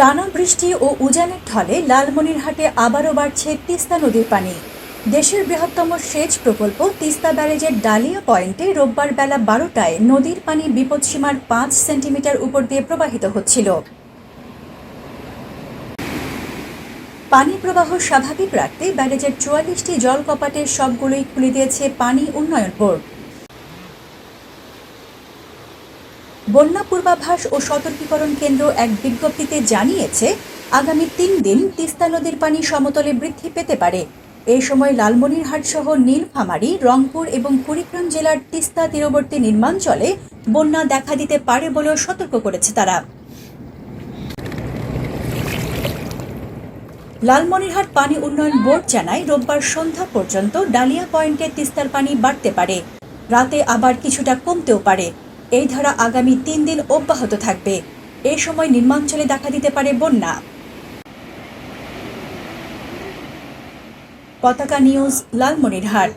টানা বৃষ্টি ও উজানের ঢলে লালমনিরহাটে আবারও বাড়ছে তিস্তা নদীর পানি। দেশের বৃহত্তম সেচ প্রকল্প তিস্তা ব্যারেজের ডালিয়া পয়েন্টে রোববার বেলা বারোটায় নদীর পানি বিপদসীমার পাঁচ সেন্টিমিটার উপর দিয়ে প্রবাহিত হচ্ছিল। পানি প্রবাহ স্বাভাবিক রাখতে ব্যারেজের চুয়াল্লিশটি জল কপাটের সবগুলোই খুলে দিয়েছে পানি উন্নয়ন বোর্ড। বন্যা পূর্বাভাস ও সতর্কীকরণ কেন্দ্র এক বিজ্ঞপ্তিতে জানিয়েছে, আগামী তিন দিন তিস্তা নদীর পানি সমতলে বৃদ্ধি পেতে পারে। এই সময় লালমনিরহাট সহ নীলফামারী, রংপুর এবং কুড়িগ্রাম জেলার তিস্তা তীরবর্তী নির্মাঞ্চলে বন্যা দেখা দিতে পারে বলেও সতর্ক করেছে তারা। লালমনিরহাট পানি উন্নয়ন বোর্ড জানায়, রোববার সন্ধ্যা পর্যন্ত ডালিয়া পয়েন্টে তিস্তার পানি বাড়তে পারে। রাতে আবার কিছুটা কমতেও পারে। এই ধারা আগামী তিন দিন অব্যাহত থাকবে। এ সময় নিম্নাঞ্চলে দেখা দিতে পারে বন্যা। পতাকা নিউজ, লালমনিরহাট।